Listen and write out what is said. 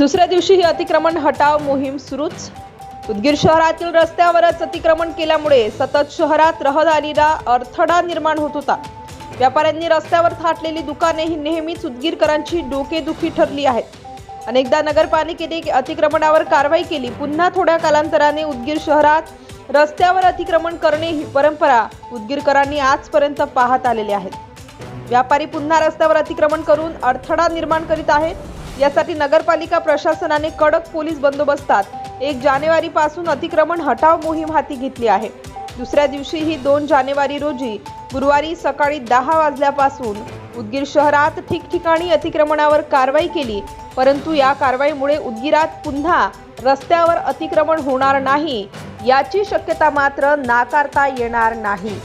दुसऱ्या दिवशी ही अतिक्रमण हटाव मोहीम सुरूच. उदगीर शहरातील रस्त्यावरच अतिक्रमण केल्यामुळे सतत शहरात रहदारीला अडथळा निर्माण होत होता. व्यापाऱ्यांनी रस्त्यावर थाटलेली दुकाने ही नेहमीच उदगीरकरांची डोकेदुखी ठरली आहेत. अनेकदा नगरपालिकेने अतिक्रमणावर कारवाई केली. पुन्हा थोड्या कालांतराने उदगीर शहरात रस्त्यावर अतिक्रमण करणे ही परंपरा उदगीरकरांनी आजपर्यंत पाहत आलेले आहेत व्यापारी पुन्हा रस्त्यावर अतिक्रमण करून अडथळा निर्माण करीत आहेत. यासाठी नगरपालिका प्रशासनाने कडक पोलीस बंदोबस्तात एक जानेवारी पासून अतिक्रमण हटाव मोहीम हाती घेतली आहे. दुसऱ्या दिवशीही दोन जानेवारी रोजी गुरुवारी सकाळी दहा वाजल्यापासून उदगीर शहरात ठिकठिकाणी अतिक्रमणावर कारवाई केली परंतु या कारवाईमुळे उदगीरात पुन्हा रस्त्यावर अतिक्रमण होणार नाही याची शक्यता मात्र नाकारता येणार नाही.